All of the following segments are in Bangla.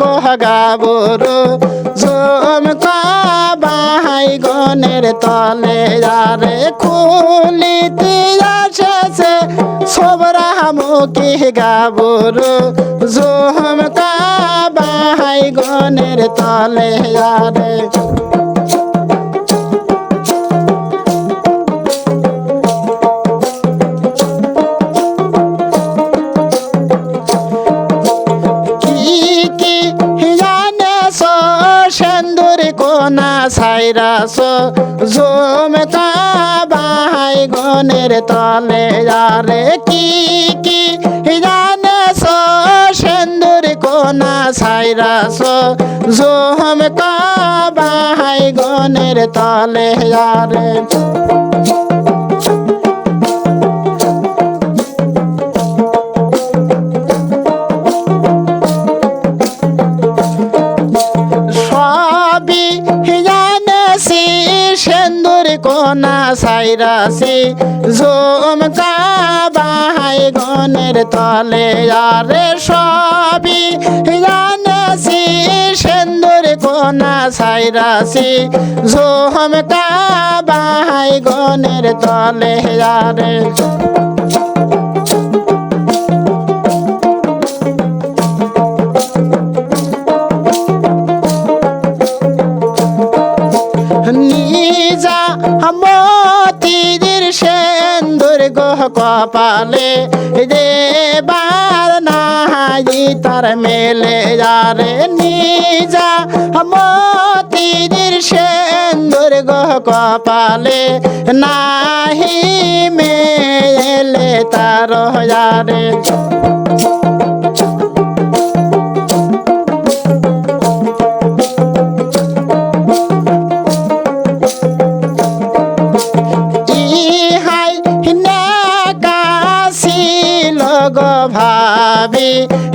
গাবর ঝুমকা বাহাই গনের তলে আরে খুলিতে আসেছে সবরা মুখি গাবর। ঝুমকা বাহাই গনের তলে আরে কোনা সাইরাস ঝুমকা বাহাই গনের তলে। আরে কি কি জানে সো, সেন্দুর কোনা সাইরাস ঝুমকা বাহাই গনের তলে। আরে সবই জানেছি সেন্দুর কোনা সাইরাসি ঝুমকা বাহাই গনের তলে, আরে সবই। জানেছি সেন্দুর কোনা সাইরাসি ঝুমকা বাহাই গনের তলে, আরে গহ যে দেবার নাহি তার মেলে যারে নিজা। মতির সেন্দুর দুর্গ কপালে নাহি মেলে তার যারে।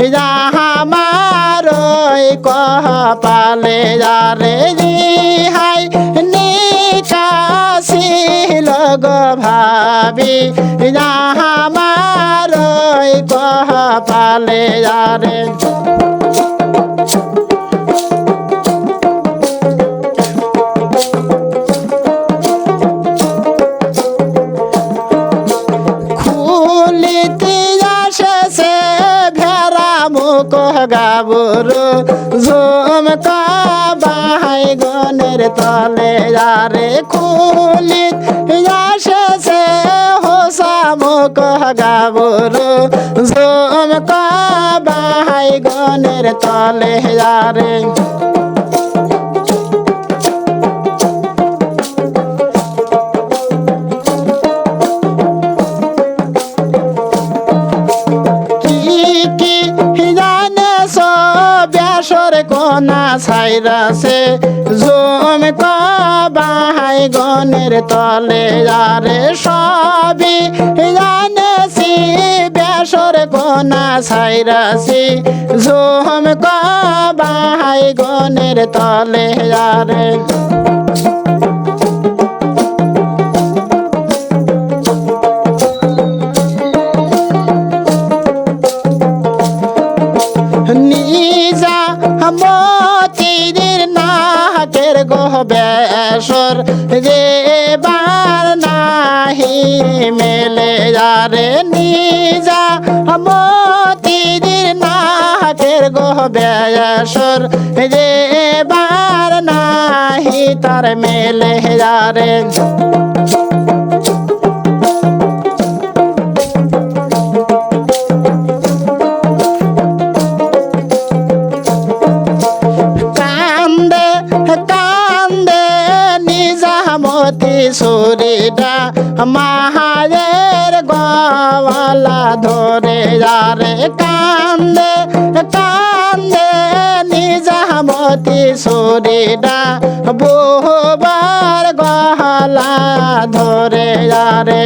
যাহামার কহ পালে যারে হাই নিকাশি লগ ভাবি যাহামার কহ পালে যারে মুখ গাবর ঝুমকা বাহাই গনের তলে, আরে খুলিত আসেছে হোসা মুখ গাবর ঝুমকা বাহাই গনের তলে, আরে ব্যাসর কোনা সাইরাসে জম বাহাই গনের তলে, আরে সবই জানেছি ব্যাসর কোনা সাইরাসি জম বাহাই গনের তলে, আরে বেসর যে বার নাহি মেলে যারে নিজা মতির নাকের গহ বেসর যে বার নাহি তার মেলে যারে মাহায়ের গওয়ালা ধরে যারে কান্দে কান্দে নিজামতি সুরিটা বহুবার গহলা ধরে যারে।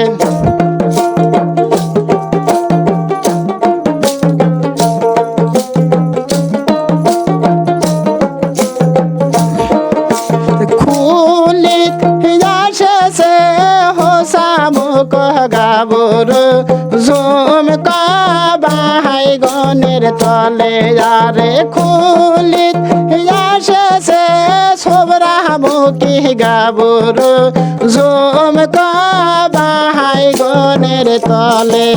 গাবর ঝুমকা বাহাই গনের তলে আরে খুলিত আসেছে সোবরা মুখি গাবুরু জুম বাহাই গনের তলে।